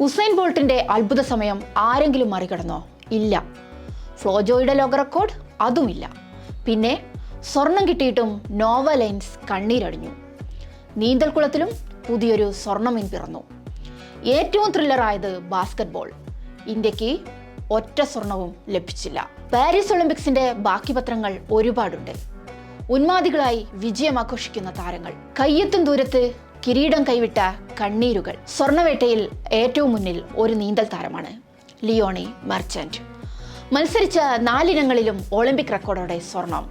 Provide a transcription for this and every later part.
Usain ബോൾട്ടിന്റെ അത്ഭുത സമയം ആരെങ്കിലും മറികടന്നോ? ഇല്ല. ഫ്ലോജോയുടെ ലോക റെക്കോർഡ് അതുമില്ല. പിന്നെ സ്വർണം കിട്ടിയിട്ടും നോവ ലൈൻസ് കണ്ണീരടിഞ്ഞു. നീന്തൽക്കുളത്തിലും പുതിയൊരു സ്വർണമീൻ പിറന്നു. ഏറ്റവും ത്രില്ലറായത് ബാസ്കറ്റ് ബോൾ ഇന്ത്യയ്ക്ക് ഒറ്റ സ്വർണവും ലഭിച്ചില്ല. പാരീസ് ഒളിമ്പിക്സിന്റെ ബാക്കി പത്രങ്ങൾ ഒരുപാടുണ്ട്. ഉന്മാദികളായി വിജയം ആഘോഷിക്കുന്ന താരങ്ങൾ. കയ്യെത്തും ദൂരത്ത് കിരീടം കൈവിട്ട കണ്ണീരുകൾ. സ്വർണവേട്ടയിൽ ഏറ്റവും മുന്നിൽ ഒരു നീന്തൽ താരമാണ് ലിയോണി മർച്ചന്റ്. മത്സരിച്ച നാലിനങ്ങളിലും ഒളിമ്പിക് റെക്കോർഡോടെ സ്വർണം.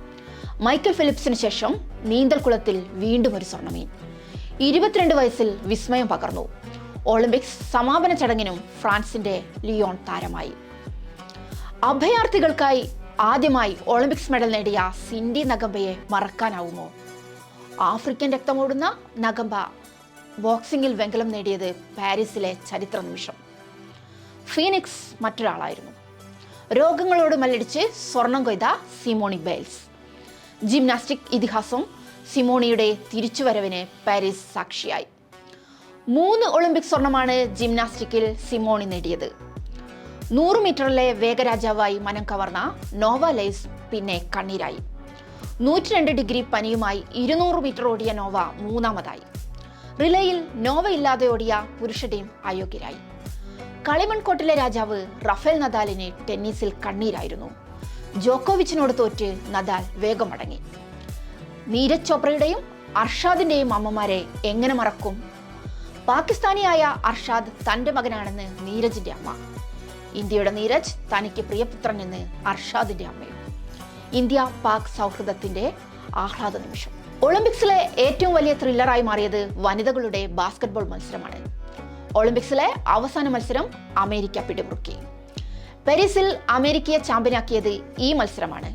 മൈക്കൽ ഫിലിപ്സിന് ശേഷം നീന്തൽ കുളത്തിൽ വീണ്ടും ഒരു സ്വർണമീൻ ഇരുപത്തിരണ്ട് വയസ്സിൽ വിസ്മയം പകർന്നു. ഒളിമ്പിക്സ് സമാപന ചടങ്ങിനും ഫ്രാൻസിന്റെ ലിയോൺ താരമായി. അഭയാർത്ഥികൾക്കായി ആദ്യമായി ഒളിമ്പിക്സ് മെഡൽ നേടിയ സിൻഡി നഗംബയെ മറക്കാനാവുമോ? ആഫ്രിക്കൻ രക്തമോടുന്ന നഗംബ ബോക്സിംഗിൽ വെങ്കലം നേടിയത് പാരീസിലെ ചരിത്ര നിമിഷം. ഫീനിക്സ് മറ്റൊരാളായിരുന്നു. രോഗങ്ങളോട് മല്ലടിച്ച് സ്വർണം കൊയ്ത സിമോണി ബെയിൽസ്. ജിംനാസ്റ്റിക് ഇതിഹാസം സിമോണിയുടെ തിരിച്ചുവരവിന് പാരീസ് സാക്ഷിയായി. മൂന്ന് ഒളിമ്പിക് സ്വർണമാണ് ജിംനാസ്റ്റിക്കിൽ സിമോണി നേടിയത്. നൂറ് മീറ്ററിലെ വേഗരാജാവായി മനം കവർന്ന നോവ ലൈസ് പിന്നെ കണ്ണീരായി. നൂറ്റി ഡിഗ്രി പനിയുമായി ഇരുന്നൂറ് മീറ്റർ ഓടിയ നോവ മൂന്നാമതായി. റിലേയിൽ നോവ ഇല്ലാതെ ഓടിയ പുരുഷ ടീം അയോഗ്യരായി. കളിമൺകോട്ടിലെ രാജാവ് റഫേൽ നദാലിന് ടെന്നീസിൽ കണ്ണീരായിരുന്നു. ജോക്കോവിച്ചിനോട് തോറ്റ് നദാൽ വേഗം മടങ്ങി നീരജ് ചോപ്രയുടെയും അർഷാദിന്റെയും അമ്മമാരെ എങ്ങനെ മറക്കും? പാകിസ്ഥാനിയായ അർഷാദ് തന്റെ മകനാണെന്ന് നീരജിന്റെ അമ്മ. ഇന്ത്യയുടെ നീരജ് തനിക്ക് പ്രിയപുത്രൻ എന്ന് അർഷാദിന്റെ അമ്മയും. ഇന്ത്യ പാക് സൗഹൃദത്തിന്റെ ആഹ്ലാദ നിമിഷം. ഒളിമ്പിക്സിലെ ഏറ്റവും വലിയ ത്രില്ലറായി മാറിയത് വനിതകളുടെ ബാസ്കറ്റ്ബോൾ മത്സരമാണ്. ഒളിമ്പിക്സിലെ അവസാന മത്സരം അമേരിക്ക പിടിമുറുക്കി. പാരീസിൽ അമേരിക്കയെ ചാമ്പ്യനാക്കിയത് ഈ മത്സരമാണ്.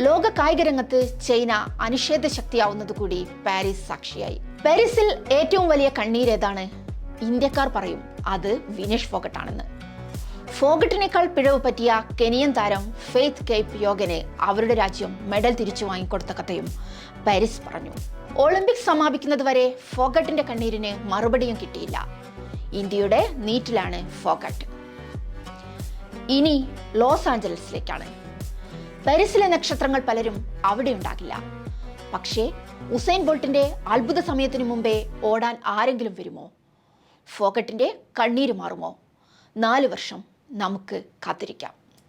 ലോക കായിക രംഗത്ത് ചൈന അനിഷേധ ശക്തിയാവുന്നത് കൂടി പാരീസ് സാക്ഷിയായി. പാരീസിൽ ഏറ്റവും വലിയ കണ്ണീരേതാണ് ഇന്ത്യക്കാർ പറയും അത് വിനേഷ് ഫോഗട്ടാണെന്ന്. ഫോഗട്ടിനേക്കാൾ പിഴവ് പറ്റിയ കെനിയൻ താരം ഫെയ്ത്ത് കെയ്പ് യോഗനെ അവരുടെ രാജ്യം മെഡൽ തിരിച്ചു വാങ്ങിക്കൊടുത്ത കഥയും പാരീസ് പറഞ്ഞു. ഒളിമ്പിക്സ് സമാപിക്കുന്നത് വരെ ഫോഗട്ടിന്റെ കണ്ണീരിന് മറുപടിയും കിട്ടിയില്ല. ഇന്ത്യയുടെ നീറ്റിലാണ് ഫോഗട്ട്. ഇനി ലോസ് ആഞ്ചലസിലേക്കാണ്. പാരീസിലെ നക്ഷത്രങ്ങൾ പലരും അവിടെ ഉണ്ടാകില്ല. പക്ഷേ ഉസൈൻ ബോൾട്ടിന്റെ അത്ഭുത സമയത്തിനു മുമ്പേ ഓടാൻ ആരെങ്കിലും വരുമോ? ഫോഗട്ടിന്റെ കണ്ണീര് മാറുമോ? നാല് വർഷം നമുക്ക് കാത്തിരിക്കാം